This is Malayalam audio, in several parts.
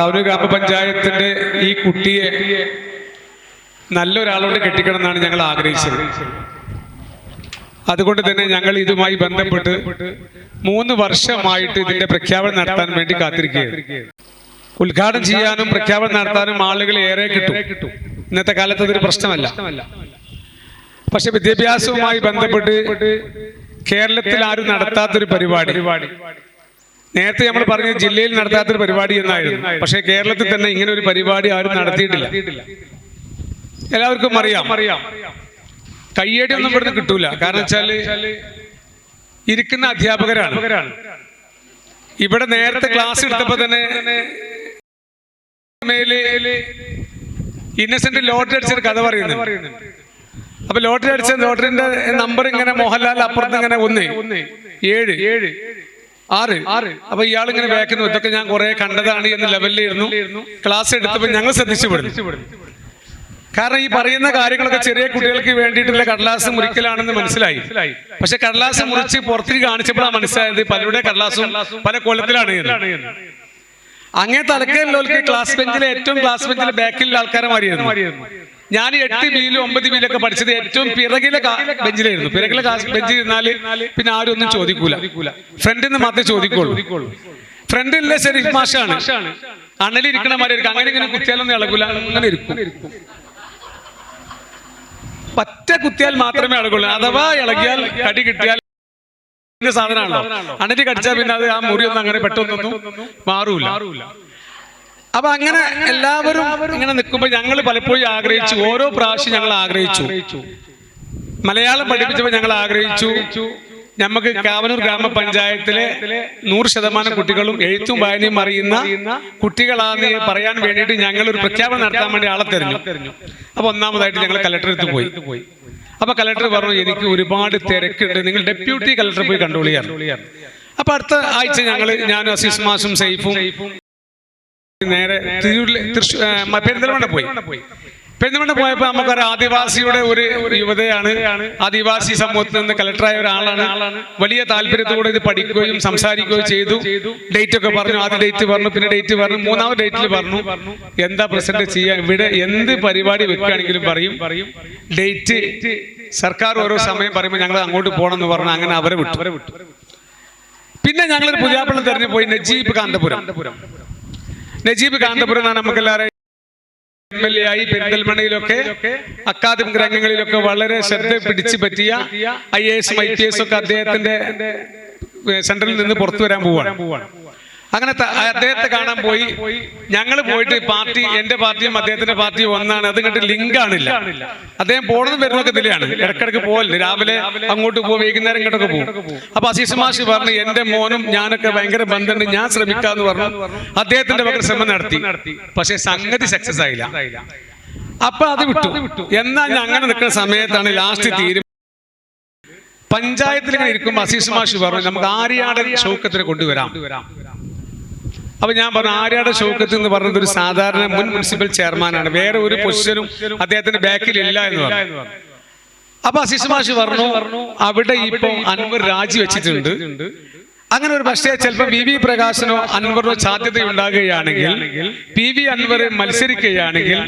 കൗരൂർ ഗ്രാമപഞ്ചായത്തിന്റെ ഈ കുട്ടിയെ നല്ലൊരാളോട് കെട്ടിക്കണം എന്നാണ് ഞങ്ങൾ ആഗ്രഹിച്ചത്. അതുകൊണ്ട് തന്നെ ഞങ്ങൾ ഇതുമായി ബന്ധപ്പെട്ട് മൂന്ന് വർഷമായിട്ട് ഇതിന്റെ പ്രഖ്യാപനം നടത്താൻ വേണ്ടി കാത്തിരിക്കുകയാണ്. ഉദ്ഘാടനം ചെയ്യാനും പ്രഖ്യാപനം നടത്താനും ആളുകൾ ഏറെ കിട്ടും. ഇന്നത്തെ കാലത്ത് അതൊരു പ്രശ്നമല്ല. പക്ഷെ വിദ്യാഭ്യാസവുമായി ബന്ധപ്പെട്ട് കേരളത്തിൽ ആരും നടത്താത്തൊരു പരിപാടി. നേരത്തെ നമ്മൾ പറഞ്ഞ ജില്ലയിൽ നടത്താത്തൊരു പരിപാടി എന്നായിരുന്നു. പക്ഷെ കേരളത്തിൽ തന്നെ ഇങ്ങനെ ഒരു പരിപാടി ആരും നടത്തിയിട്ടില്ല. എല്ലാവർക്കും അറിയാം. അറിയാം. കയ്യേടി ഒന്നും ഇവിടുന്ന് കിട്ടൂല. കാരണം വെച്ചാൽ ഇരിക്കുന്ന അധ്യാപകരാണ്. ഇവിടെ നേരത്തെ ക്ലാസ് എടുത്തപ്പോ തന്നെ ഇന്നസെന്റ് ലോട്ടറി അടിച്ചൊരു കഥ പറയുന്നു. അപ്പൊ ലോട്ടറി അടിച്ച ലോട്ടറിന്റെ നമ്പർ ഇങ്ങനെ മോഹൻലാൽ അപ്പുറത്ത് ഇങ്ങനെ ഒന്ന്. ഏഴ്. ഏഴ്. ആറ്. ആറ് അപ്പൊ ഇയാൾ ഇങ്ങനെ വേക്കുന്നു ഇതൊക്കെ ഞാൻ കുറെ കണ്ടതാണ് എന്ന് ലെവലിലിരുന്നു. ക്ലാസ് എടുത്തപ്പോ ഞങ്ങൾ ശ്രദ്ധിച്ചു കാരണം ഈ പറയുന്ന കാര്യങ്ങളൊക്കെ ചെറിയ കുട്ടികൾക്ക് വേണ്ടിയിട്ടുള്ള കടലാസ് മുറിക്കലാണെന്ന് മനസ്സിലായി. പക്ഷെ കടലാസ് മുറിച്ച് പുറത്തേക്ക് കാണിച്ചപ്പോഴാണ് മനസ്സിലായത് പലരുടെ കടലാസും പല കൊല്ലത്തിലാണ് അങ്ങനെ അങ്ങേ തലക്കേലോർക്ക് ക്ലാസ് ബെഞ്ചിലെ ഏറ്റവും ക്ലാസ് ബെഞ്ചിലെ ബാക്കിലുള്ള ആൾക്കാരെ മാറിയിരുന്നു. ഞാൻ എട്ട് ബിയിലും ഒമ്പത് ബിയിലൊക്കെ പഠിച്ചത് ഏറ്റവും പിറകിലെ ബെഞ്ചിലായിരുന്നു. പിറകിലെ ബെഞ്ചിൽ ഇരുന്നാൽ പിന്നെ ആരും ഒന്നും ചോദിക്കൂല. ഫ്രണ്ടിൽ നിന്ന് മാത്രമേ ചോദിക്കുള്ളൂ. ഫ്രണ്ടിലെ ഷെരീഫ് മാഷാണ്. അണലിരിക്കണ മാതിരി ഇരിക്കും. അങ്ങനെ ഇങ്ങനെ കുത്തിയാലൊന്നും ഇളകൂല. അങ്ങനെ ഇരിക്കും. പറ്റ കുത്തിയാൽ മാത്രമേ ഇളകുള്ളൂ. അഥവാ ഇളകിയാൽ കടി കിട്ടിയാൽ സാധനമാണല്ലോ. അണലി കടിച്ചാൽ പിന്നെ അത് ആ മുറി ഒന്നും അങ്ങനെ പെട്ടെന്നൊന്നും മാറൂല. അപ്പൊ അങ്ങനെ എല്ലാവരും ഇങ്ങനെ നിൽക്കുമ്പോൾ ഞങ്ങൾ പലപ്പോഴും ആഗ്രഹിച്ചു. ഓരോ പ്രാവശ്യം ഞങ്ങൾ ആഗ്രഹിച്ചു. മലയാളം പഠിപ്പിച്ചപ്പോൾ ഞങ്ങൾ ആഗ്രഹിച്ചു. നമുക്ക് കാവനൂർ ഗ്രാമപഞ്ചായത്തിലെ നൂറ് ശതമാനം കുട്ടികളും എഴുത്തും വായനയും അറിയുന്ന കുട്ടികളാന്ന് പറയാൻ വേണ്ടിയിട്ട് ഞങ്ങൾ ഒരു പ്രഖ്യാപനം നടത്താൻ വേണ്ടി ആളെ തെരഞ്ഞു. അപ്പൊ ഒന്നാമതായിട്ട് ഞങ്ങൾ കലക്ടറെടുത്ത് പോയി. അപ്പൊ കലക്ടർ പറഞ്ഞു എനിക്ക് ഒരുപാട് തിരക്കുണ്ട്. നിങ്ങൾ ഡെപ്യൂട്ടി കലക്ടർ പോയി കണ്ടുപിടിയാണ് അപ്പൊ അടുത്ത ആഴ്ച ഞങ്ങൾ ഞാനും അസീസ് മാസും സൈഫും നേരെ തിരൂരിലെ തൃശ്ശൂർ പെരിന്തൽമണ്ണ പോയി. പെരിന്തൽമണ്ണ പോയപ്പോ നമുക്കൊരു ആദിവാസിയുടെ ഒരു യുവതയാണ്. ആദിവാസി സമൂഹത്തിൽ നിന്ന് കലക്ടറായ ഒരാളാണ്. വലിയ താല്പര്യത്തോടെ ഇത് പഠിക്കുകയും സംസാരിക്കുകയും ചെയ്തു. ഡേറ്റ് ഒക്കെ പറഞ്ഞു. ആദ്യ ഡേറ്റ് പറഞ്ഞു പിന്നെ ഡേറ്റ് പറഞ്ഞു മൂന്നാമത് ഡേറ്റിൽ പറഞ്ഞു. എന്താ പ്രസന്റ് ചെയ്യാൻ ഇവിടെ എന്ത് പരിപാടി വെക്കുകയാണെങ്കിലും പറയും. ഡേറ്റ് സർക്കാർ ഓരോ സമയം പറയുമ്പോൾ ഞങ്ങൾ അങ്ങോട്ട് പോകണം എന്ന് പറഞ്ഞു അങ്ങനെ അവരെ വിട്ടു. അവരെ വിട്ടു പിന്നെ ഞങ്ങളൊരു പുതിയാപ്പള്ളം തെരഞ്ഞു പോയി നജീബ് കാന്തപുരം. നജീബ് കാന്തപുരം എന്നാണ് നമുക്ക് എല്ലാവരും എം എൽ എ ആയി പെരിന്തൽമണ്ണയിലൊക്കെ അക്കാദമിക് രംഗങ്ങളിലൊക്കെ വളരെ ശ്രദ്ധ പിടിച്ചു പറ്റിയ ഐ എ എസും ഐ പി എസും ഒക്കെ അദ്ദേഹത്തിന്റെ സെന്ററിൽ നിന്ന് പുറത്തു വരാൻ പോവാണ്. അങ്ങനെ അദ്ദേഹത്തെ കാണാൻ പോയി. ഞങ്ങൾ പോയിട്ട് പാർട്ടി എന്റെ പാർട്ടിയും അദ്ദേഹത്തിന്റെ പാർട്ടിയും ഒന്നാണ്. അത് കണ്ടിട്ട് ലിങ്ക് ആണില്ല. അദ്ദേഹം പോണത് വരുന്നൊക്കെ ഇതിലാണ് ഇടക്കിടക്ക് പോകല്ലേ രാവിലെ അങ്ങോട്ട് പോകും വൈകുന്നേരം ഇങ്ങോട്ടൊക്കെ പോകും അപ്പൊ അസീസ് മാഷി പറഞ്ഞു എന്റെ മോനും ഞാനൊക്കെ ഭയങ്കര ബന്ധമുണ്ട് ഞാൻ ശ്രമിക്കാന്ന് പറഞ്ഞു. അദ്ദേഹത്തിന്റെ പകരം ശ്രമം നടത്തി. പക്ഷെ സംഗതി സക്സസ് ആയില്ല. അപ്പൊ അത് വിട്ടു. എന്നാൽ ഞാൻ അങ്ങനെ നിൽക്കുന്ന സമയത്താണ് ലാസ്റ്റ് തീരുമാനം പഞ്ചായത്തിൽ ഇങ്ങനെ ഇരിക്കുമ്പോൾ അസീസ് മാഷി പറഞ്ഞു നമുക്ക് ആര്യാടൻ ഷൗക്കത്തിനെ കൊണ്ടുവരാം. അപ്പൊ ഞാൻ പറഞ്ഞു ആര്യാടെ ഷൗക്കത്ത് എന്ന് പറഞ്ഞത് ഒരു സാധാരണ മുൻ മുനിസിപ്പൽ ചെയർമാനാണ് വേറെ ഒരു പൊസിഷനും അദ്ദേഹത്തിന്റെ ബാക്കിൽ ഇല്ല എന്ന് പറഞ്ഞു. അപ്പൊ അസീസ് മാഷി പറഞ്ഞു അവിടെ ഇപ്പൊ അൻവർ രാജിവെച്ചിട്ടുണ്ട് അങ്ങനെ ഒരു പക്ഷേ ചിലപ്പോൾ വി വി പ്രകാശനോ അൻവറിനോ സാധ്യതയുണ്ടാകുകയാണെങ്കിൽ പി വി അൻവർ മത്സരിക്കുകയാണെങ്കിൽ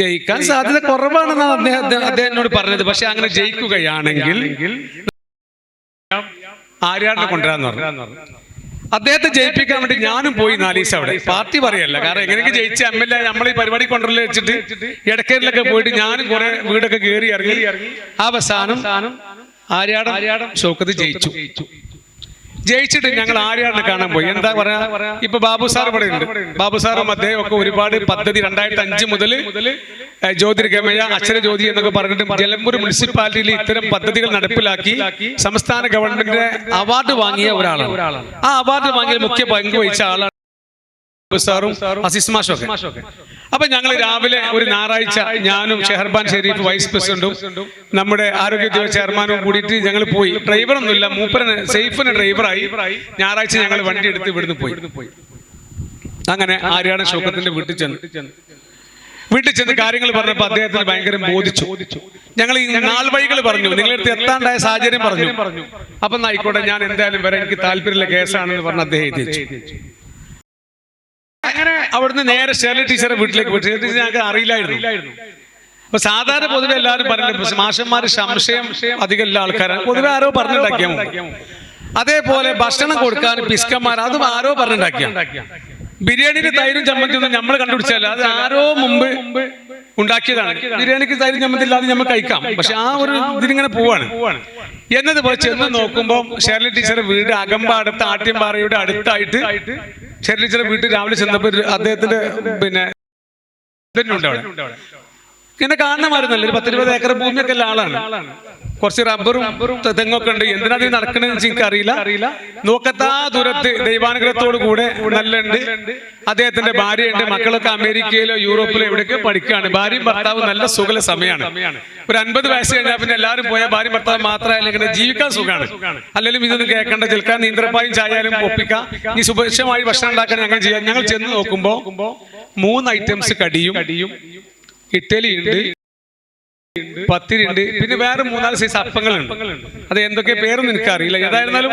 ജയിക്കാൻ സാധ്യത കുറവാണെന്നാണ് അദ്ദേഹം അദ്ദേഹത്തിനോട് പറഞ്ഞത്. പക്ഷെ അങ്ങനെ ജയിക്കുകയാണെങ്കിൽ ആര്യാടിനെ കൊണ്ടുവരാന്ന് പറഞ്ഞു. അദ്ദേഹത്തെ ജയിപ്പിക്കാൻ വേണ്ടി ഞാനും പോയി നാലീസ് അവിടെ. പാർട്ടി പറയല്ല. കാരണം എങ്ങനെയൊക്കെ ജയിച്ച എം എൽ എ നമ്മൾ ഈ പരിപാടി കൊണ്ടുവരൽ വെച്ചിട്ട് ഇടക്കേരിലൊക്കെ പോയിട്ട് ഞാനും കുറെ വീടൊക്കെ കയറി ഇറങ്ങി. അവസാനം ആര്യാടം ഷൗക്കത്ത് ജയിച്ചു. ജയിച്ചിട്ട് ഞങ്ങൾ ആരെയാണ് കാണാൻ പോയി. എന്താ പറയാ? ഇപ്പൊ ബാബു സാർ ഇവിടെ ഉണ്ട്. ബാബു സാറും അദ്ദേഹം ഒക്കെ ഒരുപാട് പദ്ധതി രണ്ടായിരത്തി അഞ്ച് മുതൽ ജ്യോതിർഗമയ അക്ഷര ജ്യോതി എന്നൊക്കെ പറഞ്ഞിട്ട് ജലമ്പൂർ മുനിസിപ്പാലിറ്റിയിൽ ഇത്തരം പദ്ധതികൾ നടപ്പിലാക്കി സംസ്ഥാന ഗവൺമെന്റിന്റെ അവാർഡ് വാങ്ങിയ ഒരാളാണ്. ആ അവാർഡ് വാങ്ങിയ മുഖ്യ പങ്ക് വഹിച്ച ആളാണ് സാറും അസീസ് മാഷൊക്കെ അപ്പൊ ഞങ്ങൾ രാവിലെ ഒരു ഞായറാഴ്ച ഞാനും ഷെഹർബാൻ ഷെരീഫ് വൈസ് പ്രസിഡന്റും നമ്മുടെ ആരോഗ്യ ഉദ്യോഗ ചെയർമാനും കൂടിയിട്ട് ഞങ്ങൾ പോയി. ഡ്രൈവറൊന്നുമില്ല മൂപ്പരന് സേഫിന് ഡ്രൈവറായി ഞായറാഴ്ച ഞങ്ങൾ വണ്ടി എടുത്ത് ഇവിടുന്ന് പോയി. അങ്ങനെ ആര്യാടൻ ശോകത്തിന്റെ വീട്ടിൽ ചെന്ന്. വീട്ടിൽ ചെന്ന്. കാര്യങ്ങൾ പറഞ്ഞപ്പോൾ അദ്ദേഹത്തിന് ഭയങ്കര ബോധിച്ചു. ഞങ്ങൾ ഈ നാൾ വഴികൾ പറഞ്ഞു. അടുത്ത് എത്താണ്ടായ സാഹചര്യം പറഞ്ഞു. അപ്പൊ ആയിക്കോട്ടെ ഞാൻ എന്തായാലും വരാൻ എനിക്ക് താല്പര്യമുള്ള കേസാണെന്ന് പറഞ്ഞ് അദ്ദേഹം എത്തിച്ചു അവിടുന്ന് നേരെ ഷേർലി ടീച്ചറെ വീട്ടിലേക്ക് പോയി. ഷേർലി ടീച്ചർ ഞങ്ങൾക്ക് അറിയില്ലായിരുന്നു. അപ്പൊ സാധാരണ പൊതുവെ എല്ലാവരും പറഞ്ഞു മാഷന്മാർ സംശയം അധികം എല്ലാ ആൾക്കാരാണ്. പൊതുവെ ആരോ പറഞ്ഞിട്ടാക്കിയാ അതേപോലെ ഭക്ഷണം കൊടുക്കാൻ പിസ്കന്മാർ അതും ആരോ പറഞ്ഞുണ്ടാക്കിയ ബിരിയാണിയുടെ തൈരും ചമ്മന്തി ഒന്നും നമ്മൾ കണ്ടുപിടിച്ചല്ല അത് ആരോ മുമ്പ് ഉണ്ടാക്കിയതാണ്. ബിരിയാണിക്ക് തൈരും ചമ്മന്തി ഇല്ലാതെ നമ്മൾ കഴിക്കാം. പക്ഷെ ആ ഒരു ഇതിലിങ്ങനെ പോവാണ്. എന്നതുപോലെ ചെന്ന് നോക്കുമ്പോൾ ഷെർലി ടീച്ചറെ വീട് അകമ്പാടത്ത് ആട്ടിയമ്പാറയുടെ അടുത്തായിട്ട് ഷെർലി ചെറിയ വീട്ടിൽ രാവിലെ ചെന്നപ്പോൾ അദ്ദേഹത്തിന്റെ പിന്നെ അവിടെ. ഇങ്ങനെ കാണുന്നമായിരുന്നല്ലോ ഒരു പത്തിരുപത് ഏക്കർ ഭൂമിയൊക്കെ ഉള്ള ആളാണ്. കുറച്ച് റബ്ബറും തെങ്ങൊക്കെ ഉണ്ട്. എന്തിനാ ഇത് നടക്കണെന്ന് എനിക്ക് അറിയില്ല നോക്കത്താ ദൂരത്ത് ദൈവാനുഗ്രഹത്തോടു കൂടെ നല്ലുണ്ട്. അദ്ദേഹത്തിന്റെ ഭാര്യയുണ്ട്. മക്കളൊക്കെ അമേരിക്കയിലോ യൂറോപ്പിലോ എവിടെയൊക്കെ പഠിക്കുകയാണ്. ഭാര്യയും ഭർത്താവും നല്ല സുഖല സമയമാണ്. ഒരു അൻപത് വയസ്സ് കഴിഞ്ഞാൽ പിന്നെ എല്ലാവരും പോയ ഭാര്യ ഭർത്താവ് മാത്രമല്ല ഇങ്ങനെ ജീവിക്കാൻ സുഖമാണ്. അല്ലെങ്കിലും ഇതൊന്നും കേൾക്കേണ്ട. ചിലക്കാൻ നീന്തപ്പായും ചായാലും ഒപ്പിക്കാം. ഈ സുഭിക്ഷമായി ഭക്ഷണം ഉണ്ടാക്കാൻ ഞങ്ങൾ ചെയ്യാം. ഞങ്ങൾ ചെന്ന് നോക്കുമ്പോൾ മൂന്ന് ഐറ്റംസ് കടിയും ഇഡ്ഡലി ഉണ്ട് പത്തിരി ഉണ്ട് പിന്നെ വേറെ മൂന്നാൽ സൈസ് അപ്പങ്ങളുണ്ട്. അത് എന്തൊക്കെ പേരൊന്നും എനിക്ക് അറിയില്ല ഏതായിരുന്നാലും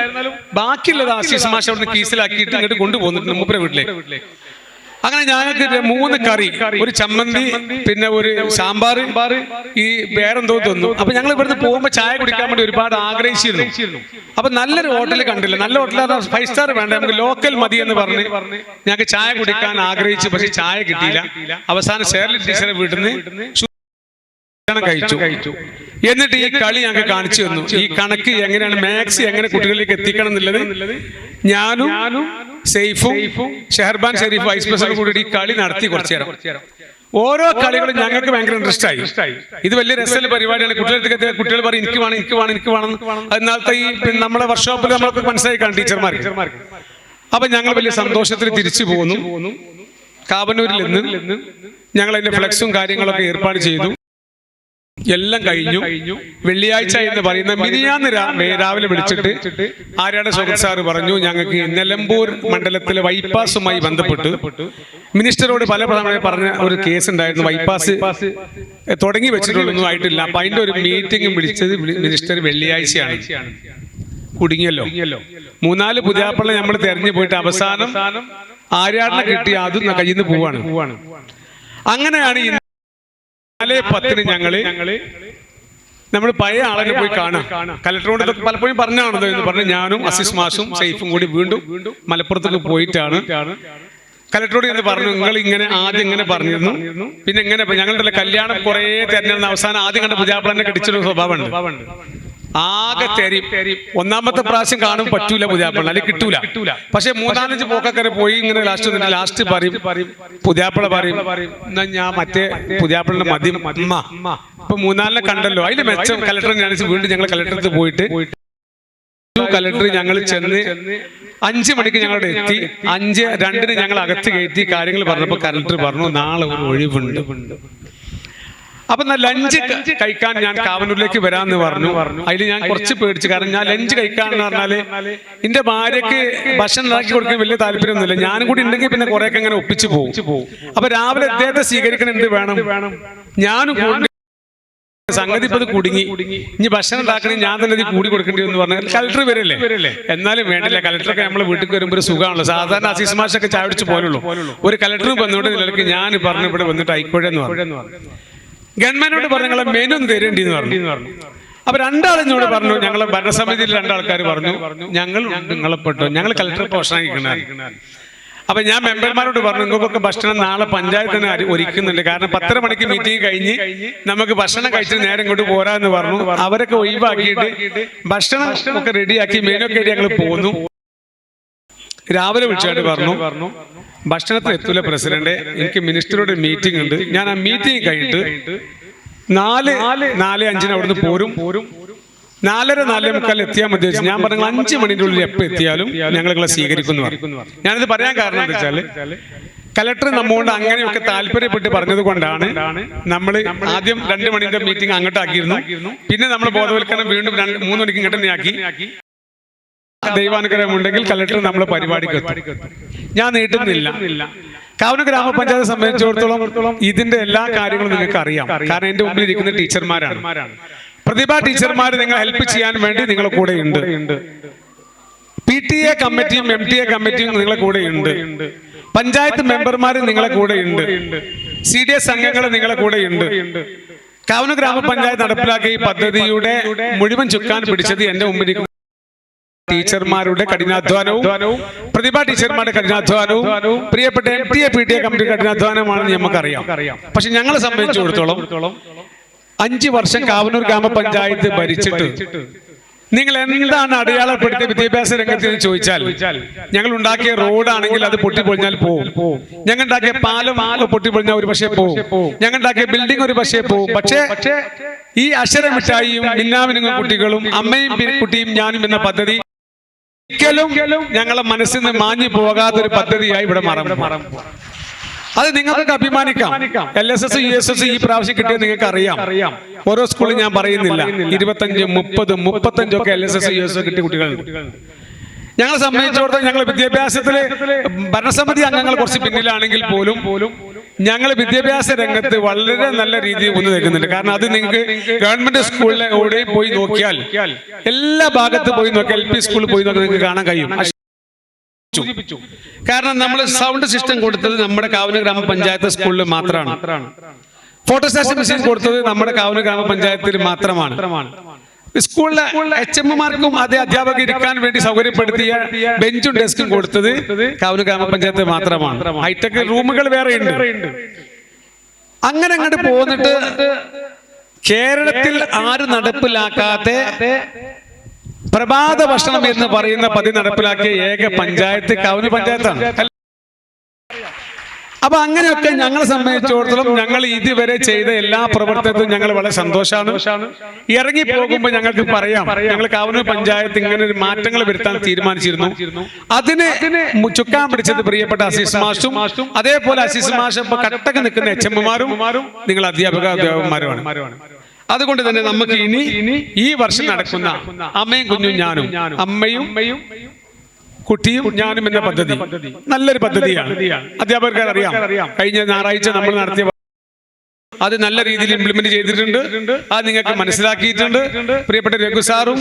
ബാക്കിയുള്ളത് ആശീസ് മാഷ് അവിടുന്ന് കീസിലാക്കിയിട്ട് ഇങ്ങോട്ട് കൊണ്ടുപോകുന്നുണ്ട് മൂപ്പര വീട്ടിലേക്ക്. അങ്ങനെ ഇത് മൂന്ന് കറി ഒരു ചമ്മന്തി പിന്നെ ഒരു സാമ്പാർ ഈ വേറെന്തോ തന്നു. അപ്പൊ ഞങ്ങൾ ഇവിടുന്ന് പോകുമ്പോൾ ചായ കുടിക്കാൻ വേണ്ടി ഒരുപാട് ആഗ്രഹിച്ചിരുന്നു. അപ്പൊ നല്ലൊരു ഹോട്ടൽ കണ്ടില്ല. നല്ല ഹോട്ടൽ ഫൈവ് സ്റ്റാർ വേണ്ട. നമുക്ക് ലോക്കൽ മതി എന്ന് പറഞ്ഞ് ഞങ്ങൾക്ക് ചായ കുടിക്കാൻ ആഗ്രഹിച്ചു. പക്ഷെ ചായ കിട്ടിയില്ല. അവസാനം ഷേർലി ടീച്ചറെ വീട്ടിൽ നിന്ന് കഴിച്ചു. എന്നിട്ട് ഈ കളി ഞങ്ങൾക്ക് കാണിച്ചു തന്നു. ഈ കണക്ക് എങ്ങനെയാണ് മാക്സ് എങ്ങനെ കുട്ടികളിലേക്ക് എത്തിക്കണം എന്നുള്ളത് ഞാനും സെയ്ഫും ഷെഹർബാൻ ഷെരീഫ് വൈസ് പ്രസിഡന്റ് കൂടി ഈ കളി നടത്തി കുറച്ചു നേരം. ഓരോ കളികളും ഞങ്ങൾക്ക് ഭയങ്കര ഇൻട്രസ്റ്റ് ആയി. ഇത് വലിയ രസമുള്ള പരിപാടിയാണ്. കുട്ടികൾക്ക് കുട്ടികൾ പറയും എനിക്ക് വേണം എനിക്ക് വേണം എനിക്ക് വേണം. എന്നാലത്തെ ഈ നമ്മുടെ വർക്ക്ഷോപ്പിൽ നമ്മളൊക്കെ മനസ്സിലായി കാണും ടീച്ചർമാർ അപ്പൊ ഞങ്ങൾ വലിയ സന്തോഷത്തിൽ തിരിച്ചു പോകുന്നു. കാവന്നൂരിൽ നിന്ന് ഞങ്ങൾ അതിന്റെ ഫ്ലെക്സും കാര്യങ്ങളൊക്കെ ഏർപ്പാട് ചെയ്തു. എല്ലാം കഴിഞ്ഞു. വെള്ളിയാഴ്ച എന്ന് പറയുന്ന മിനിയാന്ന് രാവിലെ വിളിച്ചിട്ട് ആര്യാട് സുഗത് സാറ് പറഞ്ഞു ഞങ്ങൾക്ക് നിലമ്പൂർ മണ്ഡലത്തിലെ വൈപ്പാസുമായി ബന്ധപ്പെട്ട് മിനിസ്റ്ററോട് പല പ്രധാനമായി പറഞ്ഞ ഒരു കേസ് ഉണ്ടായിരുന്നു വൈപ്പാസ്. തുടങ്ങി വെച്ചിട്ടുള്ളൊന്നും ആയിട്ടില്ല. അപ്പൊ അതിന്റെ ഒരു മീറ്റിംഗ് വിളിച്ചത് മിനിസ്റ്റർ വെള്ളിയാഴ്ചയാണ്. കുടുങ്ങിയല്ലോ. മൂന്നാൽ പുതിയാപ്പിള്ള നമ്മൾ തെരഞ്ഞു പോയിട്ട് അവസാനം ആര്യാടിനെ കിട്ടി അതും കയ്യിൽ നിന്ന് പോവാണ്. അങ്ങനെയാണ് ഈ നാല് പത്തിന് ഞങ്ങൾ നമ്മൾ പഴയ ആളെ പോയി കാണാം. കലക്ടറോട് പലപ്പോഴും പറഞ്ഞാണല്ലോ എന്ന് പറഞ്ഞു ഞാനും അസിസ് മാഷും സൈഫും കൂടി വീണ്ടും മലപ്പുറത്തേക്ക് പോയിട്ടാണ്. കലക്ടറോട് എന്ന് പറഞ്ഞു നിങ്ങൾ ഇങ്ങനെ ആദ്യം ഇങ്ങനെ പറഞ്ഞിരുന്നു. പിന്നെ ഇങ്ങനെ ഞങ്ങളുടെ കല്യാണം കുറേ തെരഞ്ഞെടുന്ന അവസാനം ആദ്യം കണ്ട പുതിയാപ്പിളനെ കടിച്ചൊരു സ്വഭാവമുണ്ട്. ആകെ തെരി ഒന്നാമത്തെ പ്രാവശ്യം കാണും പറ്റൂല പുതിയാപ്പള. അല്ലെങ്കിൽ കിട്ടൂല. പക്ഷെ മൂന്നാലഞ്ച് പോക്കക്കരെ പോയി ഇങ്ങനെ ലാസ്റ്റ് ലാസ്റ്റ് പറയും. പുതിയാപ്പള പറയും. എന്നാ ഞാൻ മറ്റേ പുതിയാപ്പിളിന്റെ മതി ഇപ്പൊ മൂന്നാലിനെ കണ്ടല്ലോ. അതിന്റെ മെച്ചം കലക്ടർ ഞാൻ വീണ്ടും ഞങ്ങൾ കലക്ടറത്ത് പോയിട്ട് കലക്ടർ ഞങ്ങൾ ചെന്ന് അഞ്ചു മണിക്ക് ഞങ്ങളുടെ എത്തി. അഞ്ച് രണ്ടിന് ഞങ്ങൾ അകത്ത് കയറ്റി കാര്യങ്ങൾ പറഞ്ഞപ്പോൾ കലക്ടർ പറഞ്ഞു നാളെ ഒരു ഒഴിവുണ്ട്. അപ്പൊ ഞാൻ ലഞ്ച് കഴിക്കാൻ ഞാൻ കാവനൂരിലേക്ക് വരാന്ന് പറഞ്ഞു. അതിൽ ഞാൻ കുറച്ച് പേടിച്ചു. കാരണം ഞാൻ ലഞ്ച് കഴിക്കാന്ന് പറഞ്ഞാൽ എന്റെ ഭാര്യക്ക് ഭക്ഷണം ഉണ്ടാക്കി കൊടുക്കാൻ വലിയ താല്പര്യമൊന്നുമില്ല. ഞാനും കൂടി ഉണ്ടെങ്കിൽ പിന്നെ കുറെയൊക്കെ അങ്ങനെ ഒപ്പിച്ചു പോകും. അപ്പൊ രാവിലെ അദ്ദേഹത്തെ സ്വീകരിക്കണം എന്ത് വേണം? ഞാനും കൂടി സംഗതി ഇപ്പൊ കുടുങ്ങി. ഇനി ഭക്ഷണം ഉണ്ടാക്കണേ ഞാൻ തന്നെ ഇത് കൂടി കൊടുക്കേണ്ടി എന്ന് പറഞ്ഞാൽ കലക്ടർ വരല്ലേ? എന്നാലും വേണ്ടില്ല. കലക്ടറൊക്കെ നമ്മളെ വീട്ടിൽ വരുമ്പോൾ ഒരു സുഖമാണല്ലോ. സാധാരണ അസീസ് മാഷൊക്കെ ചാടിച്ചു പോലുള്ളൂ. ഒരു കലക്ടർ വന്നുകൊണ്ട് നിലയ്ക്ക് ഞാൻ പറഞ്ഞു ഇവിടെ വന്നിട്ട് ആയിക്കോട്ടെ പറഞ്ഞു. ഗവൺമെന്റിനോട് പറഞ്ഞു നിങ്ങളെ മെനു ഒന്ന് തരേണ്ടി എന്ന് പറഞ്ഞു. അപ്പൊ രണ്ടാളിനോട് പറഞ്ഞു ഞങ്ങളെ ഭരണസമിതിയിൽ രണ്ടാൾക്കാർ പറഞ്ഞു ഞങ്ങൾ നിങ്ങളെ പെട്ടു ഞങ്ങൾ കലക്ടർ പോഷണിക്കണ അപ്പൊ ഞാൻ മെമ്പർമാരോട് പറഞ്ഞു നിങ്ങൾക്കൊക്കെ ഭക്ഷണം നാളെ പഞ്ചായത്തിന് ഒരുക്കുന്നുണ്ട്. കാരണം പത്തര മണിക്ക് മീറ്റിംഗ് കഴിഞ്ഞ് നമുക്ക് ഭക്ഷണം കഴിച്ചിട്ട് നേരം ഇങ്ങോട്ട് പോരാന്ന് പറഞ്ഞു. അവരൊക്കെ ഒഴിവാക്കിയിട്ട് ഭക്ഷണം ഒക്കെ റെഡിയാക്കി മെനു ഒക്കെ ഞങ്ങൾ പോന്നു. രാവിലെ വിളിച്ചായിട്ട് പറഞ്ഞു. ഭക്ഷണത്തിന് എത്തൂല പ്രസിഡന്റ് എനിക്ക് മിനിസ്റ്ററോട് മീറ്റിംഗ് ഉണ്ട്. ഞാൻ ആ മീറ്റിംഗ് കഴിഞ്ഞിട്ട് നാല് നാല് അഞ്ചിന് അവിടുന്ന് പോരും. പോരും നാലര നാലേ മുക്കാൽ എത്തിയാൽ മതി ഞാൻ പറഞ്ഞു അഞ്ച് മണിന്റെ ഉള്ളിൽ എപ്പോൾ എത്തിയാലും ഞങ്ങൾ നിങ്ങളെ സ്വീകരിക്കുന്നു ഞാനിത് പറയാൻ കാരണം എന്താ വെച്ചാൽ കലക്ടർ നമ്മോട് അങ്ങനെയൊക്കെ താല്പര്യപ്പെട്ട് പറഞ്ഞത് കൊണ്ടാണ് നമ്മൾ ആദ്യം രണ്ട് മണിന്റെ മീറ്റിംഗ് അങ്ങോട്ടാക്കിയിരുന്നു. പിന്നെ നമ്മൾ ബോധവൽക്കരണം വീണ്ടും മൂന്ന് മണിക്ക് ഇങ്ങോട്ട് തന്നെ ആക്കി ദൈവാനുഗ്രഹം ഉണ്ടെങ്കിൽ കലക്ടർ നമ്മളെ പരിപാടിക്ക് ഞാൻ നീട്ടുന്നില്ല. കാവന ഗ്രാമപഞ്ചായത്ത് സംബന്ധിച്ചിടത്തോളം ഇതിന്റെ എല്ലാ കാര്യങ്ങളും നിങ്ങൾക്ക് അറിയാം കാരണം എന്റെ മുമ്പിൽ ഇരിക്കുന്ന ടീച്ചർമാരാണ്. പ്രതിഭ ടീച്ചർമാർ നിങ്ങൾ ഹെൽപ്പ് ചെയ്യാൻ വേണ്ടി നിങ്ങളെ കൂടെ ഉണ്ട് പി ടി എ കമ്മിറ്റിയും എം ടി എ കമ്മിറ്റിയും നിങ്ങളെ കൂടെ ഉണ്ട് പഞ്ചായത്ത് മെമ്പർമാർ നിങ്ങളെ കൂടെ ഉണ്ട് സി ഡി എസ് അംഗങ്ങൾ നിങ്ങളെ കൂടെ ഉണ്ട് കാവന ഗ്രാമപഞ്ചായത്ത് നടപ്പിലാക്കിയ ഈ പദ്ധതിയുടെ മുഴുവൻ ചുക്കാൻ പിടിച്ചത് എന്റെ മുമ്പിൽ ടീച്ചർമാരുടെ കഠിനാധ്വാനവും പ്രതിഭാ ടീച്ചർമാരുടെ കഠിനാധ്വാനവും പ്രിയപ്പെട്ട M T A P T A committee കഠിനാധ്വാനമാണെന്ന് നമുക്കറിയാം പക്ഷെ ഞങ്ങളെ സംബന്ധിച്ചിടത്തോളം അഞ്ച് വർഷം കാവനൂർ ഗ്രാമപഞ്ചായത്ത് ഭരിച്ചിട്ട് നിങ്ങൾ എന്താണ് അടയാളപ്പെടുത്തിയ വിദ്യാഭ്യാസ രംഗത്ത് എന്ന് ചോദിച്ചാൽ ഞങ്ങൾ ഉണ്ടാക്കിയ റോഡാണെങ്കിൽ അത് പൊട്ടിപ്പൊളിഞ്ഞാൽ പോകും ഞങ്ങൾ ഉണ്ടാക്കിയ പാലം പൊട്ടിപ്പൊളിഞ്ഞാൽ ഒരു പക്ഷേ പോകും ഞങ്ങൾ ഉണ്ടാക്കിയ ബിൽഡിംഗ് ഒരു പക്ഷേ പോകും പക്ഷേ ഈ അക്ഷരമിഠായിയും മിന്നാമിനുങ്ങും കുട്ടികളും അമ്മയും കുട്ടിയും ഞാനും എന്ന പദ്ധതി ഒരിക്കലും ഞങ്ങളെ മനസ്സിൽ നിന്ന് മാഞ്ഞു പോകാത്തൊരു പദ്ധതിയായി ഇവിടെ മറന്നു അത് നിങ്ങൾക്ക് അഭിമാനിക്കാം. L S S U S S ഈ പ്രാവശ്യം കിട്ടിയത് നിങ്ങൾക്ക് അറിയാം ഓരോ സ്കൂളിൽ ഞാൻ പറയുന്നില്ല. ഇരുപത്തഞ്ച് മുപ്പത് മുപ്പത്തഞ്ചൊക്കെ L S S U S S കിട്ടിയ കുട്ടികളുണ്ട്. ഞങ്ങളെ സംബന്ധിച്ചിടത്തോളം ഞങ്ങൾ വിദ്യാഭ്യാസത്തിലെ ഭരണസമിതി അംഗങ്ങൾ കുറച്ച് പിന്നിലാണെങ്കിൽ പോലും പോലും ഞങ്ങൾ വിദ്യാഭ്യാസ രംഗത്ത് വളരെ നല്ല രീതിയിൽ ഊന്നു നിൽക്കുന്നുണ്ട്. കാരണം അത് നിങ്ങൾക്ക് ഗവൺമെന്റ് സ്കൂളിലെ കൂടെ പോയി നോക്കിയാൽ എല്ലാ ഭാഗത്ത് പോയി നോക്കിയാൽ എൽ പി സ്കൂളിൽ പോയി നോക്കി നിങ്ങൾക്ക് കാണാൻ കഴിയും. കാരണം നമ്മൾ സൗണ്ട് സിസ്റ്റം കൊടുത്തത് നമ്മുടെ കാവന ഗ്രാമപഞ്ചായത്ത് സ്കൂളിൽ മാത്രമാണ്. ഫോട്ടോസ്റ്റാഷൻ മെഷീൻ കൊടുത്തത് നമ്മുടെ കാവന ഗ്രാമപഞ്ചായത്തിൽ മാത്രമാണ്. സ്കൂളിലെ എച്ച് എമ്മാർക്കും അതേ അധ്യാപകർ ഇരിക്കാൻ വേണ്ടി സൗകര്യപ്പെടുത്തിയ ബെഞ്ചും ഡെസ്കും കൊടുത്തത് കാവന ഗ്രാമപഞ്ചായത്ത് മാത്രമാണ്. ഹൈടെക് റൂമുകൾ വേറെ ഉണ്ട്. അങ്ങനെ അങ്ങോട്ട് പോന്നിട്ട് കേരളത്തിൽ ആരും നടപ്പിലാക്കാത്ത പ്രഭാത ഭക്ഷണം എന്ന് പറയുന്ന പതി നടപ്പിലാക്കിയ ഏക പഞ്ചായത്ത് കവന പഞ്ചായത്താണ്. അപ്പൊ അങ്ങനെയൊക്കെ ഞങ്ങളെ സംബന്ധിച്ചിടത്തോളം ഞങ്ങൾ ഇതുവരെ ചെയ്ത എല്ലാ പ്രവർത്തനത്തിലും ഞങ്ങൾ വളരെ സന്തോഷമാണ് ഇറങ്ങി പോകുമ്പോൾ ഞങ്ങൾക്ക് പറയാം. ഞങ്ങൾ കാവനൂർ പഞ്ചായത്ത് ഇങ്ങനെ ഒരു മാറ്റങ്ങൾ വരുത്താൻ തീരുമാനിച്ചിരുന്നു. അതിന് ചുക്കാൻ പിടിച്ചത് പ്രിയപ്പെട്ട അസീസ് മാഷും അതേപോലെ അസീസ് മാഷ് ഇപ്പൊ കട്ടക്ക് നിൽക്കുന്ന എച്ച് എംമാരും നിങ്ങൾ അധ്യാപക അധ്യാപകന്മാരുമാണ് അതുകൊണ്ട് തന്നെ നമുക്ക് ഇനി ഈ വർഷം നടക്കുന്ന അമ്മയും കുഞ്ഞും ഞാനും അമ്മയും കുട്ടിയും ഞാനും എന്ന പദ്ധതി. നല്ലൊരു പദ്ധതിയാണ്. അധ്യാപകർക്ക് അറിയാം കഴിഞ്ഞ ഞായറാഴ്ച നമ്മൾ നടത്തിയ അത് നല്ല രീതിയിൽ ഇംപ്ലിമെന്റ് ചെയ്തിട്ടുണ്ട്. അത് നിങ്ങൾക്ക് മനസ്സിലാക്കിയിട്ടുണ്ട്. പ്രിയപ്പെട്ട രഘു സാറും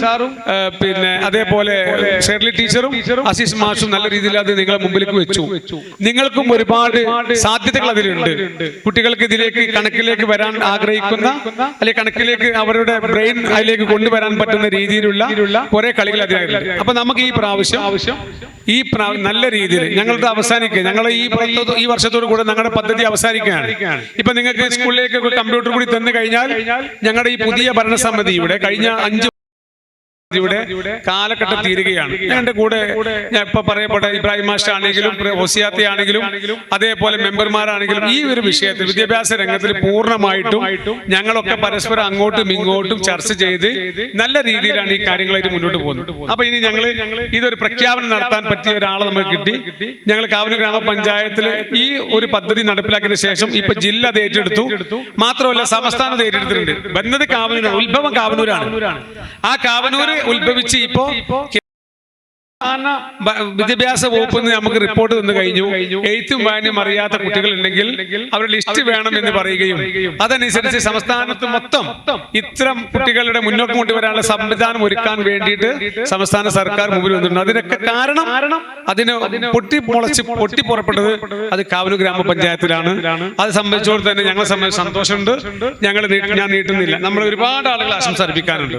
പിന്നെ അതേപോലെ ഷെർലി ടീച്ചറും അസീസ് മാഷും നല്ല രീതിയിൽ അത് നിങ്ങളെ മുമ്പിലേക്ക് വെച്ചു. നിങ്ങൾക്കും ഒരുപാട് സാധ്യതകൾ അതിലുണ്ട്. കുട്ടികൾക്ക് ഇതിലേക്ക് കണക്കിലേക്ക് വരാൻ ആഗ്രഹിക്കുന്ന അല്ലെങ്കിൽ കണക്കിലേക്ക് അവരുടെ ബ്രെയിൻ അതിലേക്ക് കൊണ്ടുവരാൻ പറ്റുന്ന രീതിയിലുള്ള കുറെ കളികൾ അതിലുണ്ട്. അപ്പൊ നമുക്ക് ഈ പ്രാവശ്യം ആവശ്യം ഈ നല്ല രീതിയിൽ ഞങ്ങളുടെ അവസാനിക്കുക. ഞങ്ങൾ ഈ ഈ വർഷത്തോടു കൂടെ ഞങ്ങളുടെ പദ്ധതി അവസാനിക്കുകയാണ്. ഇപ്പൊ നിങ്ങൾക്ക് സ്കൂളിലേക്ക് ഒരു കമ്പ്യൂട്ടർ കൂടി തന്നു കഴിഞ്ഞാൽ ഞങ്ങളുടെ ഈ പുതിയ ഭരണസമിതി ഇവിടെ കഴിഞ്ഞ അഞ്ച് ഇവിടെ കാലഘട്ടം തീരുകയാണ്. എന്റെ കൂടെ ഞാൻ ഇപ്പൊ പറയപ്പെട്ട ഇബ്രാഹിം മാസ്റ്റർ ആണെങ്കിലും ഒസിയാത്തി ആണെങ്കിലും അതേപോലെ മെമ്പർമാരാണെങ്കിലും ഈ ഒരു വിഷയത്തിൽ വിദ്യാഭ്യാസ രംഗത്തിൽ പൂർണമായിട്ടും ഞങ്ങളൊക്കെ പരസ്പരം അങ്ങോട്ടും ഇങ്ങോട്ടും ചർച്ച ചെയ്ത് നല്ല രീതിയിലാണ് ഈ കാര്യങ്ങളായിട്ട് മുന്നോട്ട് പോകുന്നത്. അപ്പൊ ഇനി ഞങ്ങൾ ഇതൊരു പ്രഖ്യാപനം നടത്താൻ പറ്റിയ ഒരാളെ നമുക്ക് കിട്ടി. ഞങ്ങൾ കാവന ഗ്രാമപഞ്ചായത്തിൽ ഈ ഒരു പദ്ധതി നടപ്പിലാക്കിയതിനു ശേഷം ഇപ്പൊ ജില്ല അത് ഏറ്റെടുത്തു. മാത്രമല്ല സംസ്ഥാനത്ത് ഏറ്റെടുത്തിട്ടുണ്ട്. വന്നത് കാവനൂരാണ് ഉത്ഭവം കാവനൂരാണ് ആ കാവനൂര് ഉത്ഭവിച്ച് ഇപ്പോ വിദ്യാഭ്യാസ വകുപ്പിൽ നിന്ന് നമുക്ക് റിപ്പോർട്ട് തന്നു കഴിഞ്ഞു. എഴുത്തും വായനയും അറിയാത്ത കുട്ടികൾ ഉണ്ടെങ്കിൽ അവരുടെ ലിസ്റ്റ് വേണം എന്ന് പറയുകയും അതനുസരിച്ച് സംസ്ഥാനത്ത് മൊത്തം ഇത്തരം കുട്ടികളുടെ മുന്നോട്ട് കൊണ്ടുവരാനുള്ള സംവിധാനം ഒരുക്കാൻ വേണ്ടിയിട്ട് സംസ്ഥാന സർക്കാർ മുമ്പിൽ വന്നിട്ടുണ്ട്. അതിനൊക്കെ കാരണം അതിന് പൊട്ടി പൊട്ടിപ്പുറപ്പെട്ടത് പൊട്ടി പുറപ്പെട്ടത് അത് കാവലു ഗ്രാമപഞ്ചായത്തിലാണ്. അത് സംബന്ധിച്ചോട് തന്നെ ഞങ്ങളെ സംബന്ധിച്ച് സന്തോഷമുണ്ട്. ഞങ്ങൾ ഞാൻ നീട്ടുന്നില്ല. നമ്മൾ ഒരുപാട് ആളുകൾ ആശംസ അർപ്പിക്കാനുണ്ട്.